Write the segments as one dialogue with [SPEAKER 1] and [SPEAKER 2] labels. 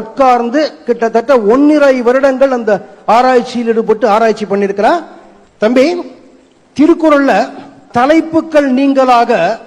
[SPEAKER 1] உட்கார்ந்து கிட்டத்தட்ட ஒன்னிரை வருடங்கள் அந்த ஆராய்ச்சியில் ஈடுபட்டு ஆராய்ச்சி பண்ணியிருக்கிறா தம்பி திருக்குறள்ல தலைப்புகள் நீங்களாக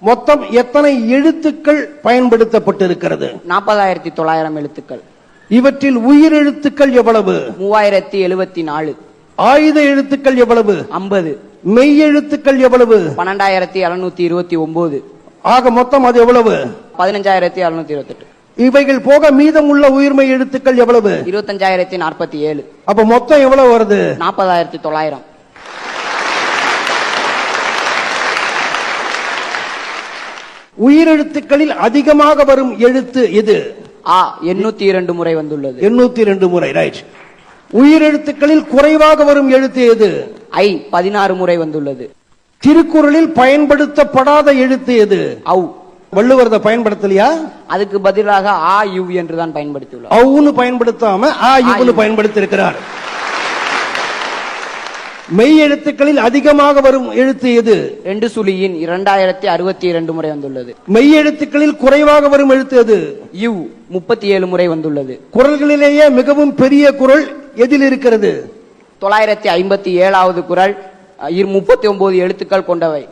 [SPEAKER 1] மொத்தம் எத்தனை எழுத்துக்கள் பயன்படுத்தப்பட்டிருக்கிறது?
[SPEAKER 2] நாற்பதாயிரத்தி தொள்ளாயிரம் எழுத்துக்கள்.
[SPEAKER 1] இவற்றில் உயிரெழுத்துக்கள் எவ்வளவு?
[SPEAKER 2] மூவாயிரத்தி எழுபத்தி நாலு.
[SPEAKER 1] ஆயுத எழுத்துக்கள் எவ்வளவு?
[SPEAKER 2] ஐம்பது.
[SPEAKER 1] மெய் எழுத்துக்கள் எவ்வளவு?
[SPEAKER 2] பன்னெண்டாயிரத்தி எழுநூத்தி இருபத்தி ஒன்பது
[SPEAKER 1] ஆக மொத்தம் அது எவ்வளவு?
[SPEAKER 2] பதினஞ்சாயிரத்தி எழுநூத்தி இருபத்தெட்டு.
[SPEAKER 1] இவைகள் போக மீதமுள்ள உயிர்மை எழுத்துக்கள் எவ்வளவு?
[SPEAKER 2] இருபத்தஞ்சாயிரத்தி நாற்பத்தி ஏழு.
[SPEAKER 1] அப்ப மொத்தம் எவ்வளவு வருது?
[SPEAKER 2] நாற்பதாயிரத்தி தொள்ளாயிரம்.
[SPEAKER 1] உயிரெழுத்துக்களில் அதிகமாக வரும் எழுத்து எது?
[SPEAKER 2] ஆ எண்ணூத்தி இரண்டு முறை வந்துள்ளது.
[SPEAKER 1] எண்ணூத்தி ரெண்டு முறை ரைட் உயிரெழுத்துக்களில் குறைவாக வரும் எழுத்து எது?
[SPEAKER 2] ஐ பதினாறு முறை வந்துள்ளது.
[SPEAKER 1] திருக்குறளில் பயன்படுத்தப்படாத எழுத்து எது?
[SPEAKER 2] ஔ.
[SPEAKER 1] வள்ளுவர் அதை பயன்படுத்தலையா?
[SPEAKER 2] அதுக்கு பதிலாக ஆ யு என்று தான் பயன்படுத்தியுள்ளார்
[SPEAKER 1] அவுன்னு பயன்படுத்தாம ஆ இவ்னு பயன்படுத்தி இருக்கிறார் மெய் எழுத்துக்களில் அதிகமாக வரும் எழுத்து எது?
[SPEAKER 2] ரெண்டு சுழியின் இரண்டாயிரத்தி அறுபத்தி இரண்டு முறை வந்துள்ளது.
[SPEAKER 1] மெய் எழுத்துக்களில் குறைவாக வரும் எழுத்து எது?
[SPEAKER 2] யு முப்பத்தி ஏழு முறை வந்துள்ளது.
[SPEAKER 1] குரல்களிலேயே மிகவும் பெரிய குரல் எதில் இருக்கிறது?
[SPEAKER 2] தொள்ளாயிரத்தி ஐம்பத்தி ஏழாவது குரல் முப்பத்தி ஒன்பது எழுத்துக்கள் கொண்டவை.